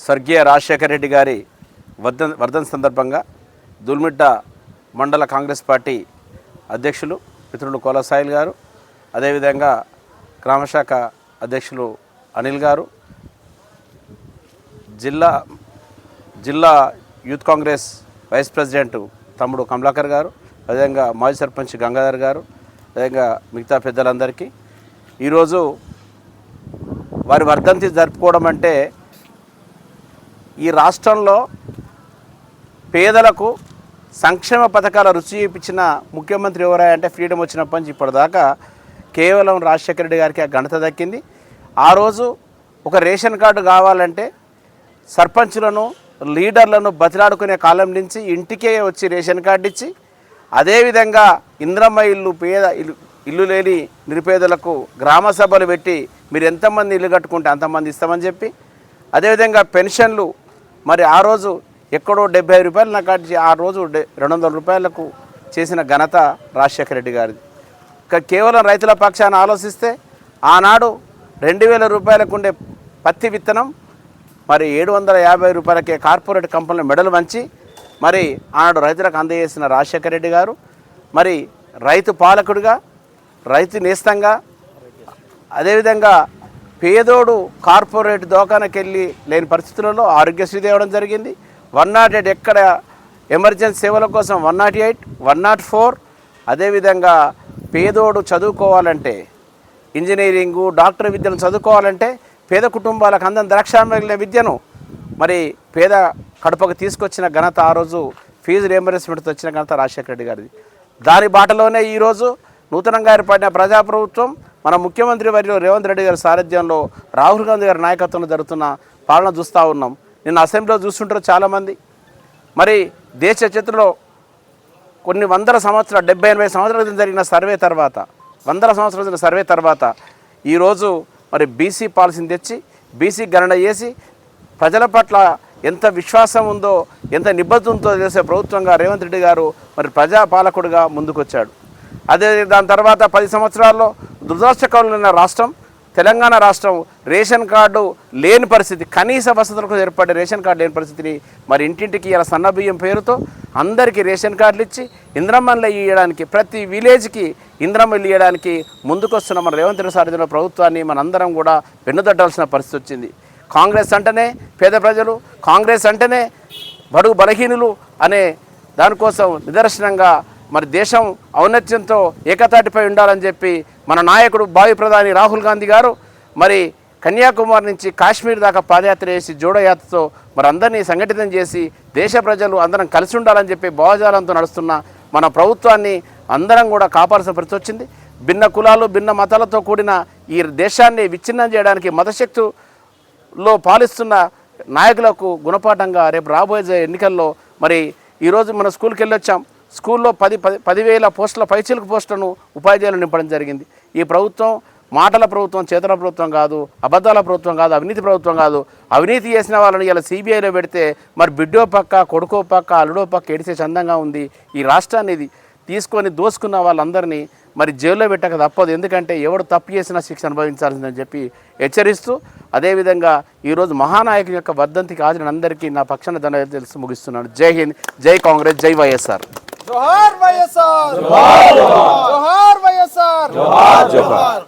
స్వర్గీయ రాజశేఖర రెడ్డి గారి వర్ధన్ వర్ధన్ సందర్భంగా దుల్మిడ్డ మండల కాంగ్రెస్ పార్టీ అధ్యక్షులు మిత్రులు కోలసాయిల్ గారు అదేవిధంగా గ్రామశాఖ అధ్యక్షులు అనిల్ గారు జిల్లా జిల్లా యూత్ కాంగ్రెస్ వైస్ ప్రెసిడెంట్ తమ్ముడు కమలాకర్ గారు అదేవిధంగా మాజీ సర్పంచ్ గంగాధర్ గారు అదేవిధంగా మిగతా పెద్దలందరికీ. ఈరోజు వారి వర్ధంతి జరుపుకోవడం అంటే ఈ రాష్ట్రంలో పేదలకు సంక్షేమ పథకాల రుచి చూపించిన ముఖ్యమంత్రి ఎవరా అంటే ఫ్రీడమ్ వచ్చినప్పటి నుంచి ఇప్పటిదాకా కేవలం రాజశేఖర రెడ్డి గారికి ఆ ఘనత దక్కింది. ఆ రోజు ఒక రేషన్ కార్డు కావాలంటే సర్పంచులను లీడర్లను బతిలాడుకునే కాలం నుంచి ఇంటికే వచ్చి రేషన్ కార్డు ఇచ్చి అదేవిధంగా ఇంద్రమ్మ ఇల్లు పేద ఇల్లు ఇల్లు లేని నిరుపేదలకు గ్రామ సభలు పెట్టి మీరు ఎంతమంది ఇల్లు కట్టుకుంటే అంతమంది ఇస్తామని చెప్పి. అదేవిధంగా పెన్షన్లు మరి ఆ రోజు ఎక్కడో డెబ్బై రూపాయలు నాకు ఆ రోజు రెండు వందల రూపాయలకు చేసిన ఘనత రాజశేఖర రెడ్డి గారిది. ఇక కేవలం రైతుల పక్షాన్ని ఆలోచిస్తే ఆనాడు రెండు వేల రూపాయలకు ఉండే పత్తి విత్తనం మరి ఏడు వందల యాభై రూపాయలకే కార్పొరేట్ కంపెనీలు మెడలు వంచి మరి ఆనాడు రైతులకు అందజేసిన రాజశేఖర రెడ్డి గారు మరి రైతు పాలకుడిగా రైతు నేస్తంగా అదేవిధంగా పేదోడు కార్పొరేట్ దోకానకి వెళ్ళి లేని పరిస్థితులలో ఆరోగ్యశ్రీ తేవడం జరిగింది. వన్ నాట్ ఎయిట్ ఎక్కడ ఎమర్జెన్సీ సేవల కోసం one not eight one not four అదేవిధంగా పేదోడు చదువుకోవాలంటే ఇంజనీరింగు డాక్టర్ విద్యను చదువుకోవాలంటే పేద కుటుంబాలకు అందం ద్రాక్షామగిలిన విద్యను. మరి పేద కడపకు తీసుకొచ్చిన ఘనత ఆ రోజు ఫీజు రియంబర్స్మెంట్తో వచ్చిన ఘనత రాజశేఖర రెడ్డి గారిది. దాని బాటలోనే ఈరోజు నూతనంగా ఏర్పడిన ప్రజాప్రభుత్వం మన ముఖ్యమంత్రి వర్యులు రేవంత్ రెడ్డి గారి సారథ్యంలో రాహుల్ గాంధీ గారి నాయకత్వంలో జరుగుతున్న పాలన చూస్తూ ఉన్నాం. నిన్న అసెంబ్లీలో చూస్తుంటారు చాలామంది. మరి దేశ చరిత్రలో కొన్ని వందల సంవత్సరాలు డెబ్బై ఎనభై సంవత్సరాల క్రితం జరిగిన సర్వే తర్వాత వందల సంవత్సరాల జరిగిన సర్వే తర్వాత ఈరోజు మరి బీసీ పాలసీని తెచ్చి బీసీ గణన చేసి ప్రజల పట్ల ఎంత విశ్వాసం ఉందో ఎంత నిబద్ధత ఉందో చేసే ప్రభుత్వంగా రేవంత్ రెడ్డి గారు మరి ప్రజాపాలకుడిగా ముందుకొచ్చాడు. అదే దాని తర్వాత పది సంవత్సరాల్లో దురదృష్టకరమైన రాష్ట్రం తెలంగాణ రాష్ట్రం రేషన్ కార్డు లేని పరిస్థితి కనీస వసతులకు ఏర్పడే రేషన్ కార్డు లేని పరిస్థితిని మరి ఇంటింటికి ఇలా సన్న బియ్యం పేరుతో అందరికీ రేషన్ కార్డులు ఇచ్చి ఇంద్రమ్మలు ఇవ్వడానికి ప్రతి విలేజ్కి ఇంద్రమ్మలు ఇవ్వడానికి ముందుకొస్తున్న మన రేవంత్ రెడ్డి సారథ్యంలో ప్రభుత్వాన్ని మనందరం కూడా వెన్నుదట్టాల్సిన పరిస్థితి వచ్చింది. కాంగ్రెస్ అంటేనే పేద ప్రజలు కాంగ్రెస్ అంటేనే బడుగు బలహీనులు అనే దానికోసం నిదర్శనంగా మరి దేశం ఔన్నత్యంతో ఏకతాటిపై ఉండాలని చెప్పి మన నాయకుడు భావి ప్రధాని రాహుల్ గాంధీ గారు మరి కన్యాకుమారి నుంచి కాశ్మీర్ దాకా పాదయాత్ర చేసి జోడయాత్రతో మరి అందరినీ సంఘటితం చేసి దేశ ప్రజలు అందరం కలిసి ఉండాలని చెప్పి భావజాలంతో నడుస్తున్న మన ప్రభుత్వాన్ని అందరం కూడా కాపాల్సిన పరిస్థితి వచ్చింది. భిన్న కులాలు భిన్న మతాలతో కూడిన ఈ దేశాన్ని విచ్ఛిన్నం చేయడానికి మతశక్తులో పాలిస్తున్న నాయకులకు గుణపాఠంగా రేపు రాబోయే ఎన్నికల్లో మరి ఈరోజు మన స్కూల్కి వెళ్ళొచ్చాం. స్కూల్లో పది పది పదివేల పోస్టుల పైచిలకు పోస్టులను ఉపాధ్యాయులు నింపడం జరిగింది. ఈ ప్రభుత్వం మాటల ప్రభుత్వం చేతల ప్రభుత్వం కాదు అబద్ధాల ప్రభుత్వం కాదు అవినీతి ప్రభుత్వం కాదు. అవినీతి చేసిన వాళ్ళని ఇలా సిబిఐలో పెడితే మరి బిడ్డో పక్క కొడుకో పక్క అల్లుడో పక్క ఎడిసే చందంగా ఉంది ఈ రాష్ట్రాన్ని ఇది తీసుకొని దోసుకున్న వాళ్ళందరినీ మరి జైల్లో పెట్టక తప్పదు. ఎందుకంటే ఎవడు తప్పు చేసినా శిక్ష అనుభవించాల్సిందని చెప్పి హెచ్చరిస్తూ అదేవిధంగా ఈరోజు మహానాయకుని యొక్క వర్ధంతికి హాజరైన అందరికీ నా పక్షాన ధన్యవాదాలు తెలుసు ముగిస్తున్నాను. జై హింద్ జై కాంగ్రెస్ జై వైఎస్ఆర్. జోహార్ వైఎస్ఆర్. జోహార్ వైఎస్ఆర్. జోహార్.